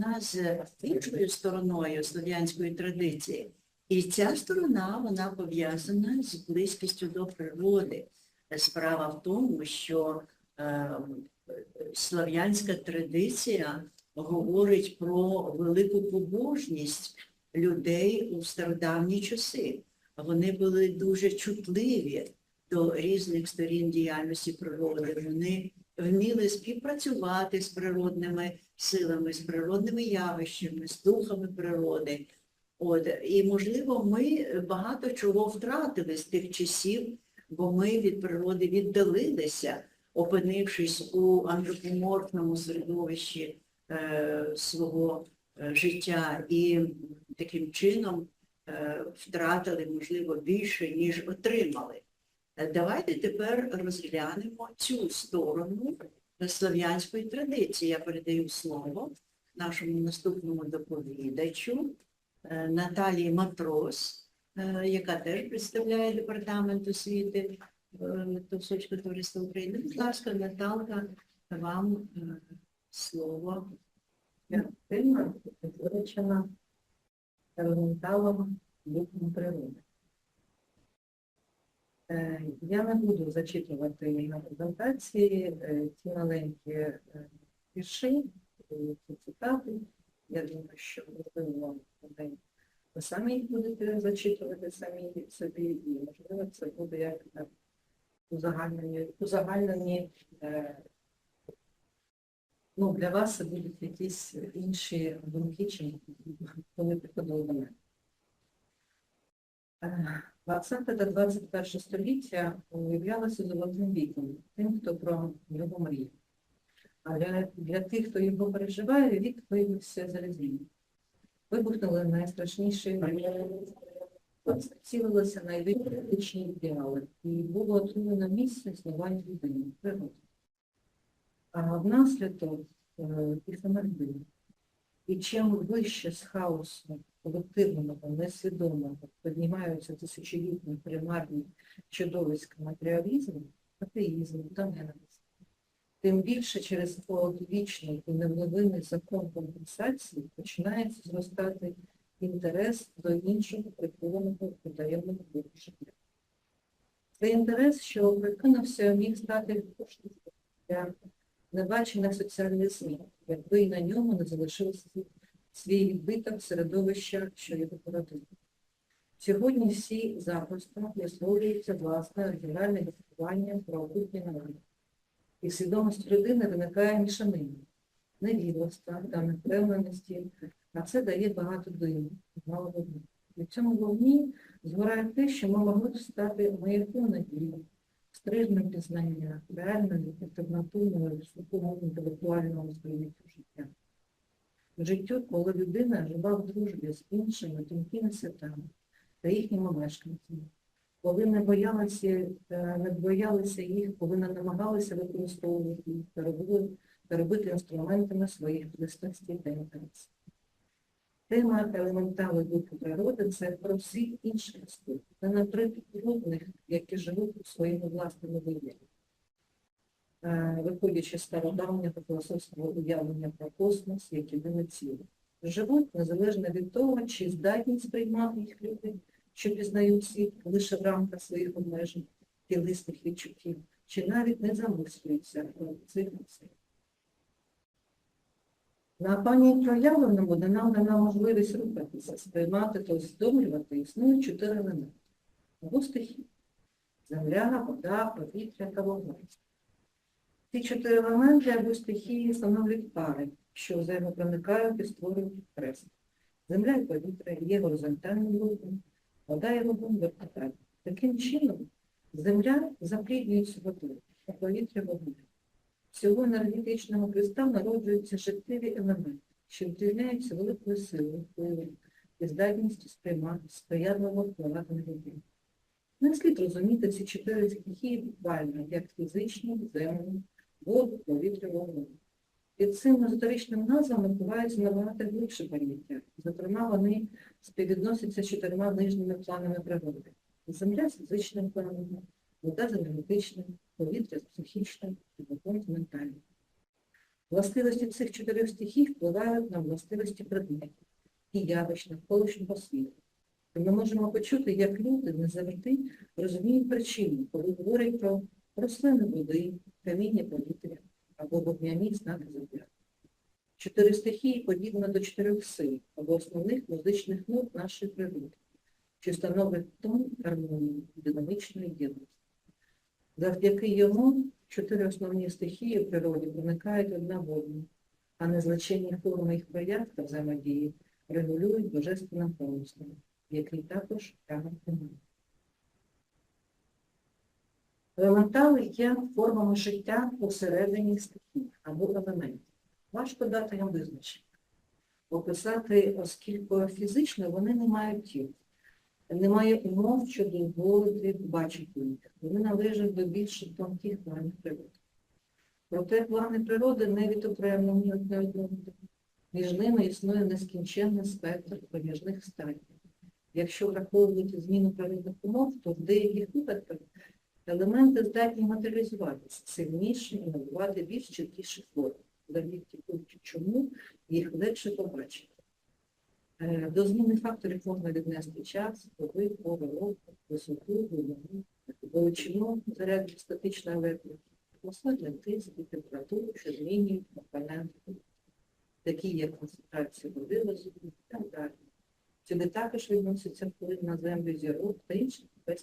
пов'язана з іншою стороною слов'янської традиції. І ця сторона вона пов'язана з близькістю до природи. Справа в тому, що е, слов'янська традиція говорить про велику побожність людей у стародавні часи. Вони були дуже чутливі до різних сторін діяльності природи. Вони вміли співпрацювати з природними силами, з природними явищами, з духами природи. От, і, можливо, ми багато чого втратили з тих часів, бо ми від природи віддалилися, опинившись у антропоморфному середовищі е, свого е, життя, і таким чином е, втратили, можливо, більше, ніж отримали. Е, Давайте тепер розглянемо цю сторону слов'янської традиції. Я передаю слово нашому наступному доповідачу е, Наталії Матрос, е, яка теж представляє департамент освіти Методичного товариства України. Будь ласка, Наталка, вам слово. Елементалом духом природи. Е, Я не буду зачитувати на презентації е, ті маленькі е, вірші, ці цитати. Я думаю, що можливо ви самі їх будете зачитувати самі собі, і можливо це буде як узагальнені, ну, для вас будуть якісь інші думки, чим вони приходили до мене. 20 та 21 століття уявлялося золотим віком, тим, хто про його мріє. А для, тих, хто його переживає, вік виявився залізним. Вибухнули найстрашніші цілилися найвищі ідеали, і було отруєно місце існування людини, природи. А внаслідок е, і. І чим вище з хаосу колективного, несвідомого піднімаються тисячолітні примарні чудовиська матеріалізму, атеїзму та ненависті, тим більше через одвічний і невновинний закон компенсації починається зростати інтерес до іншого прихованого потаємного боку життя. Цей інтерес, що прикинувся, міг стати коштом для небачених соціальних змін, якби і на ньому не залишився свій відбиток середовища, що його породило. Сьогодні всі запросто висловлюються власне оригінальне виховання про окупні народи. І в свідомості людини виникає мішанина, невігластва та невпевненості, а це дає багато диму, мало вогню. І в цьому вогні згорає те, що ми могли б стати маяком надії, стрижним пізнання, реальною альтернативною слуховому інтелектуальному сприйняттю життя. Життю, коли людина жила в дружбі з іншими тонкими святами та їхніми мешканцями, коли не боялися, е, не боялися їх, коли не намагалися використовувати їх та робили, та робити інструментами своїх пристрастей та інтересів. Тема елементали духу природи це про всіх інших істот, не наприклад, які живуть у своїми власними виявами. Е, Виходячи з стародавнього філософського уявлення про космос, як єдине ціле. Живуть незалежно від того, чи здатні сприймати їх люди, що пізнають світ лише в рамках своїх обмежень, тілисних відчуттів, чи навіть не замислюються про цих цих. На пані проявленому дана дана можливість рухатися, сприймати та усвідомлювати існують чотири елементи. Або стихії. Земля, вода, повітря та вогонь. Ці чотири елементи або стихії становлять пари, що взаємопроникають і створюють хрест. Земля і повітря є горизонтальним блоком, вода і вогонь вертикальним. Таким чином, земля запліднюється водою, а повітря вогнем. Всього енергетичного креста народжуються життєві елементи, що вділяються великою силою впливу і здатністю сприймати сприятливо впливати на людей. Не слід розуміти ці чотири стихії буквально, як фізичні, землі, воду, повітря, вогонь. Під цим езотеричним назвами ховається набагато глибше поняття. Зокрема, вони співвідносяться з чотирма нижніми планами природи. Земля з фізичним планом, вода з енергетичним, повітря з психічним і вогонь з ментальним. Властивості цих чотирьох стихій впливають на властивості предметів і явищ навколишнього світу. Ми можемо почути, як люди не завжди розуміють причину, коли говорять про рослини води, каміння повітря або вогняні знаки зодіаку. Чотири стихії подібні до чотирьох сил або основних музичних нот нашої природи, що становить тон гармонії динамічної єдності. Завдяки йому чотири основні стихії в природі проникають одна в одну, а незличенні форми їх прояв та взаємодії регулюють божественним помислом, який також тягне Елементали є формами життя усередині стихій або елементів. Важко дати їм визначення. Описати, оскільки фізично вони не мають тіл. Немає умов, що дозволити бачити їх. Вони належать до більш тонких планів природи. Проте плани природи не відокремлені одне одного. Між ними існує нескінченний спектр проміжних станів. Якщо враховувати зміну природних умов, то в деяких випадках елементи здатні матеріалізуватися сильніше і набувати більш чіткіші форми, завдяки чому їх легше побачити. Е, До зміни факторів можна віднести час, доби, пори року, висоту, глибину, величину заряду статичної електрики, атмосферний тиск і температуру, що змінюють компоненти, такі як концентрація води в і так далі. Сюди також відноситься вплив на землю зірок та інших тіл,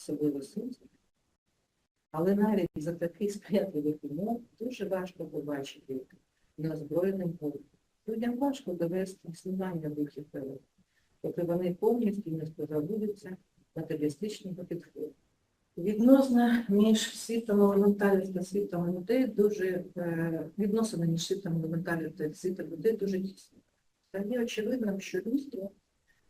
особливо сонця. Але навіть за таких сприятливих умов дуже важко побачити їх неозброєним оком. Людям важко довести існування духів природи, поки вони повністю не спозабудуться матеріалістичного підходу. Відносина між світом елементалів та світом людей дуже е, відносини між світом елементалів та світом людей дуже тісні. Тоді очевидно, що людство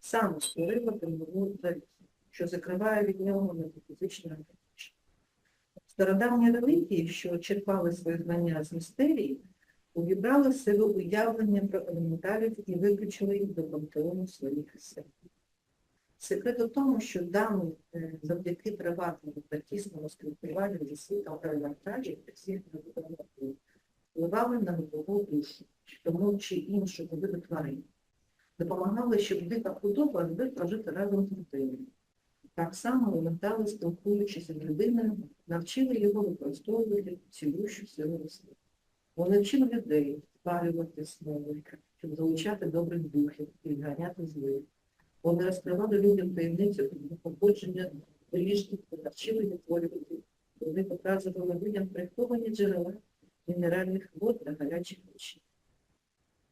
саме створило примову традицію, що закриває від нього метафізичне розуміння. Стародавні релігії, що черпали свої знання з містерії, увібрали себе уявлення про елементалів і виключили їх до пантеону своїх сил. Секрет у тому, що дані е, завдяки приватному та тісному спілкуванню зі світом елементалів всіх навколо впливали на нову душу, тому чи іншого виду тварин. Допомагали, щоб дика худоба зби прожити разом з людиною. Так само елементали, спілкуючись з людиною, навчили його використовувати цілющу силу рослин. Вони вчили людей спалювати смоли, щоб залучати добрих духів і відганяти злих. Вони розкривали людям таємницю походження ріжних та вчили відтворювати. Вони показували людям приховані джерела мінеральних вод та гарячих речей.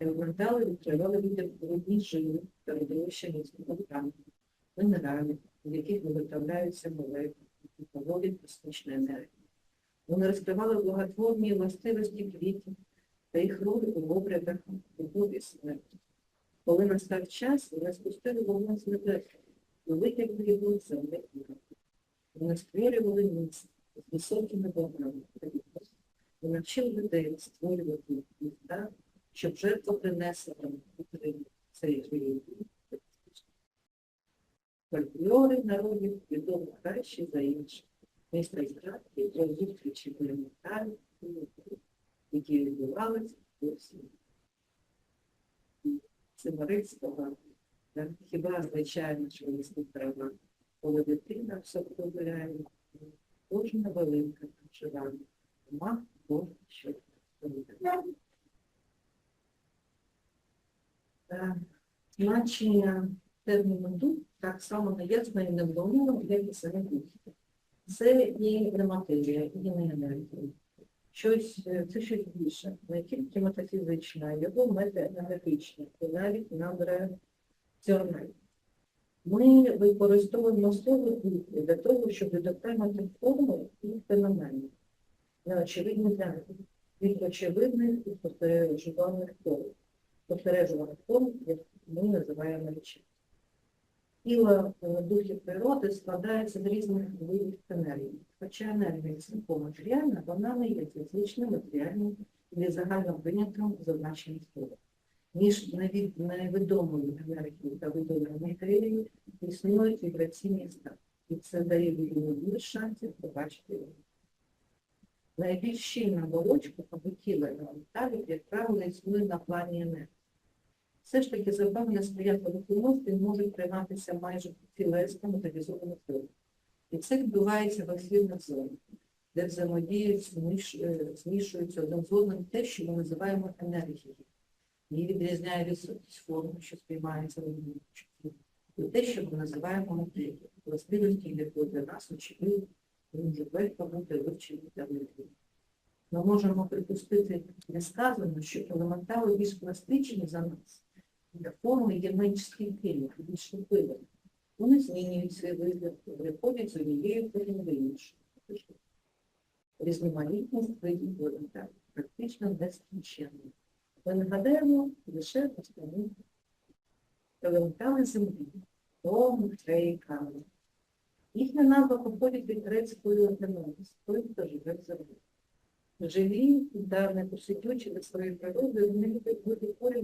Елементали відкривали людям водні жили та родовища міцного тканів, мінералів, з яких виготовляються і поводять космічну енергію. Вони розкривали благотворні властивості квітів та їх роль у обрядах любові смерті. Коли настав час, вони спустили вогонь з небес і витягли його з землі і року. Вони створювали місце з високими богами. Вони навчили людей створювати міста, щоб жертва принесена Україні цей живий Фольклори народів відомі краще за інших. Місто згадки про зустрічі елементарів, які відбувалися у всіх. Цимарицького, хіба звичайно, що лісні трава, коли дитина все подобає, кожна велика вживання, мах Бог, що Значення терміну дух так само невдоміло, як і самі духи. Це і не матерія, і не енергія. Щось, е, це щось більше, не тільки метафізичне, а його метаенергетичне, і навіть надраціональне. Ми використовуємо слово духи для того, щоб відокремити форму і феномени, неочевидні для нас, від очевидних і спостережуваних форм. Спостережуваних форм, як ми називаємо речі. Тіло е, духів природи складається з різних видів енергії. Хоча енергія цілком матеріальна, вона не є фізичним, матеріальним і загально прийнятим зазначеним словом. Між невід- невідомою енергією та відомою матерією існують вібраційні стани. І це дає більше шансів побачити його. Найбільш щільна оболочка або тіло елементалів, як правило, існує на плані енергії. Все ж таки запевнення сприятливих умов він може прийматися майже цілесно металізованих зонах. І це відбувається в ефірних зонах, де взаємодіють, е, змішуються один з одним те, що ми називаємо енергією. Її відрізняє відсутність форми, що сприймається в і те, що ми називаємо матерією, властивості якої для нас очевидно дуже легко бути вивчені та виявлені. Ми можемо припустити несказано, що елементали більш пластичні за нас, форми є менш більш впливами. Вони змінюють свій вигляд, виходять з однією форми в іншу. Різноманітність видів елементалів практично нескінченна. Ми нагадаємо лише основні елементали землі, тому трей камінь. Їхня назва походить від грецької організації, той, хто живе в землі. Живі та не посидючі до своєї природи, вони люблять бути Бога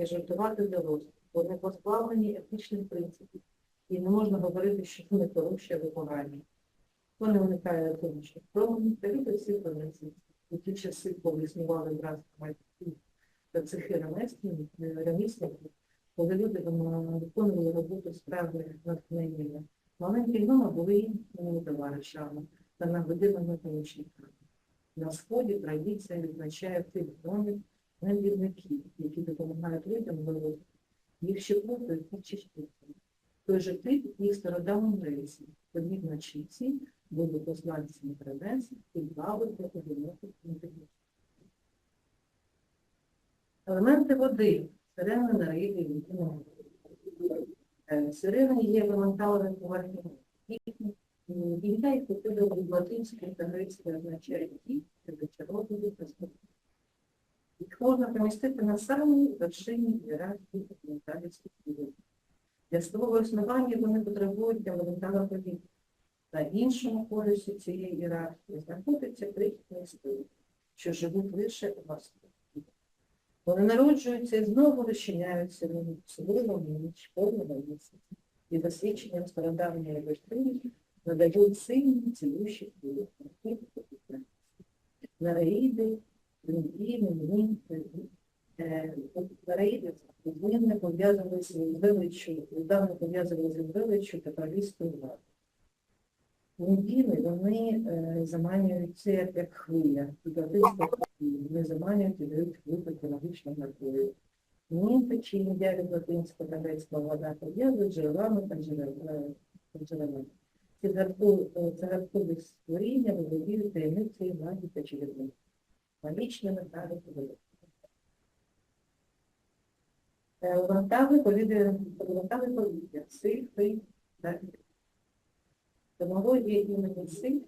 і жартувати для розвитку. Вони позбавлені етичних принципів. І не можна говорити, що вони порушує вимагання. Вони уникають економічних промовів та люблять всі традиції. У ті часи, коли існували братства майстрів та цехи ремісників, коли люди виконували роботу справи натхненнями, маленькі гноми були їхніми товаришами та нагодинами помічниками. На сході традиція відзначає тих гномів невідників, які допомагають людям виводити їх щеплотою і чистотою. Той же тип їх стародавнім греції, подібно чіпці, були посланцями привез і бавити одиноких інтегрів. Елементи води, сирена, нариби, вікіно. Сирена є елементалами поверхні. Ім'я їх походило від латинської та грецької означає ті, що зачаровують перспективи. Їх можна помістити на самій вершині ієрархії елементалів світових. Для свого існування вони потребують елементарного повітря. На іншому полюсі цієї ієрархії знаходяться крихітні істоти, що живуть лише у вас. Вони народжуються і знову розчиняються в особливо ніч, повного місяця. І досвідченням стародавньої весни надають сильні цілющі впливи. Нараїди, Змінне пов'язувалися з величчю, недавно пов'язувалися з величчю та правістою владою. Ліндіни, вони заманюють це як хвиля, туди вони заманюють і дають випити логічного напою. Мінки, чи ім'я від латинського та грецького вода пов'язують джерелами та джерелами. Ці гаркові створіння володіють таємницею магії та черепних. Магічними та ритуалами. Вантави повітря, вантави повітря, сильфи, так. Технологія імені силь,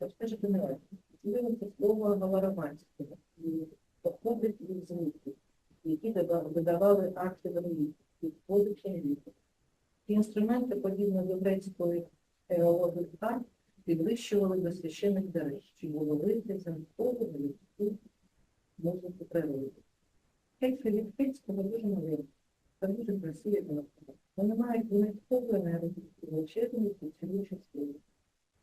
розкажете не. Зміниться слово галароманського, походить від звуків, які додавали акти великі, відходить віку. Ці інструменти, подібно до грецької еології карт, підвищували до священних дерев, що було нікого на людську музику природи. Хетька від хетського дуже новин, та дуже красиві навколо. Вони мають виняткову енергію, величезну цілу частину.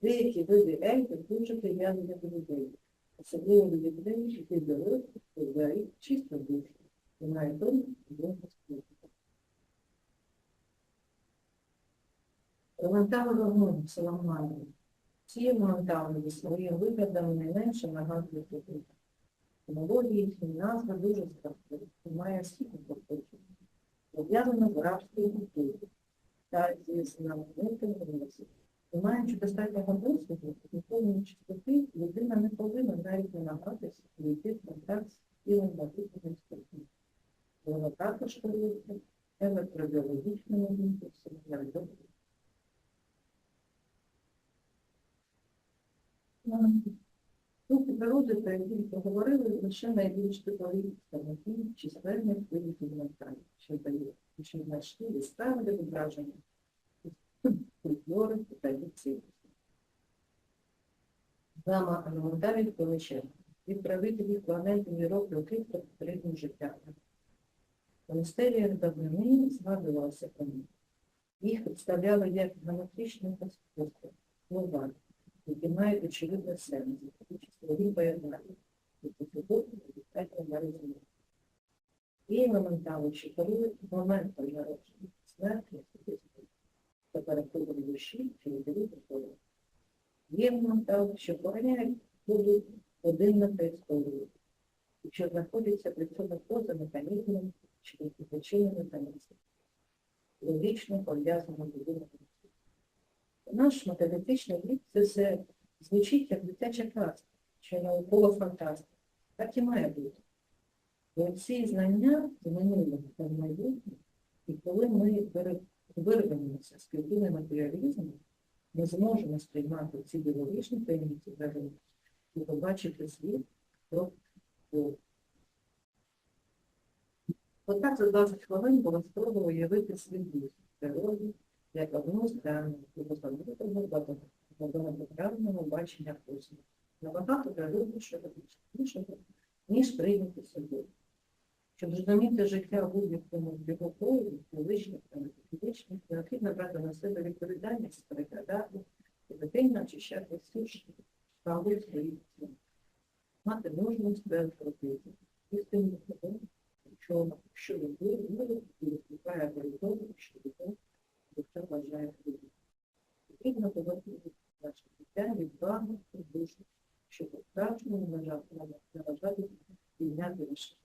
Деякі види ельфів дуже прив'язані до людей, особливо до людей, які дорослі, позарі, чисто душу, і мають дому довго спілку. Вогню, саламандри. Ці елементали зі своїм виглядом найменше нагадують людей. Технології їхні назви дуже складні, має скільки походження. Пов'язано з арабською культурою та зі знаменитим місцем. І маючи достатнього досвіду, повної чистоти, людина не повинна навіть намагатися вийти в контакт з тілом багатим спортом. Воно також керується електробіологічними імпульсами для. Тут природи, про які поговорили, лише найбільш типові станки численних видів інвентарів, що дають, що знайшли і ставили відображення фольклори та традиції. Гама елементарів величезна. Від правителів планети мірок років та попередніх життя. У містеріях давнини згадувалося про них. Їх представляли як геометричні конструкції, слова, які мають очевидне сенс, числові поєднання, які фігурні відповідальні на розуміння. І елементарно, що коли моментом народження смерті, температури душі чи відповідно полу. Є елементарно, що охороняють будуть один на столу, і що знаходиться при цьому поза механізмом чи причинами механізмом. Логічно пов'язано з будинком. Наш математичний рік це звучить як дитяча казка, чи наукова фантастика. Так і має бути. І ці знання з минулого та в майбутнє, і коли ми вир- вирвемося з клітини матеріалізму, ми зможемо сприймати ці біологічні таємниці і побачити світ про Бога. Отак за 20 хвилин було спроба уявити світ дух, природі, як одну з даних особливого багатогранного бачення космосу. Набагато природнішого і ніж прийняти собою. Щоб зрозуміти життя в будь-якому його прояві, фізичних та метафізичних, необхідно брати на себе відповідальність, переглядати і ретельно очищати всі справи своїх сил. Мати мужність без робити. Істинно себе, що, мир і перед тому, що любов, душа вважає любов. Потрібно повернути наше життя відвагу і душу, щоб по-справжньому наважати підняти наше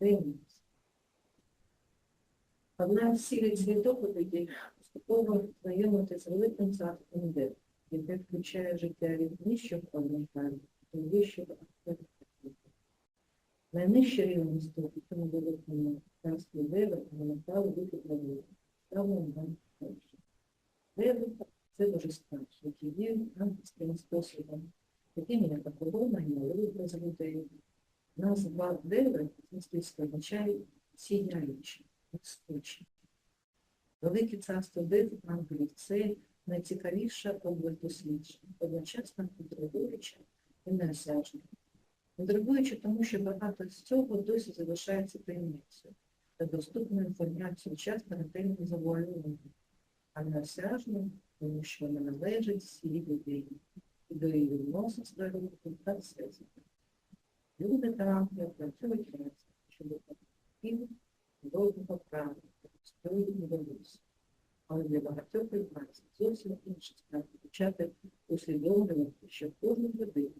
Дивимося. Одна з цілей світоповіді поступово знайомити з великим царством дев, яке включає життя від нижчого елементарного до вищого аспекту. Найнижче рівень ступі цьому великому царстві дева вихід на вихід. Перше. Деви – це божества, які діють ангельським способом, таким як і молитва за людей, Назва дерева мистецтво означає сіяючі, блискучі. Велике царство дев Англії це найцікавіша область дослідження, одночасно інтригуюча і неосяжна. Інтригуюча, тому що багато з цього досі залишається таємницею та доступною інформацією часто ретельно завуальованою, а неосяжною, тому що вона належить всій людині і до її відносин з природою та всесвітом. Люди та ангели працюють разом, щоб допомогти довгого права, строю не вдалося. Але для багатьох нас зовсім інше справа почати усвідомлювати, що кожна людина,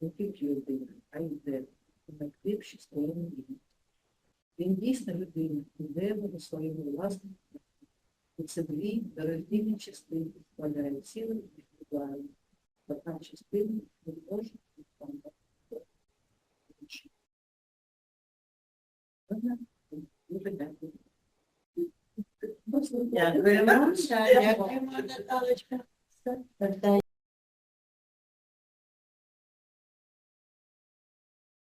не тільки людина, а й де найглибші сторони війни. Він дійсно людина, іде до своєму власному. І це дві дороздільні частини складає ціле індивідуальне. Одна частина не може відповідати. Дуже дякую. Дякуємо. Наталочка.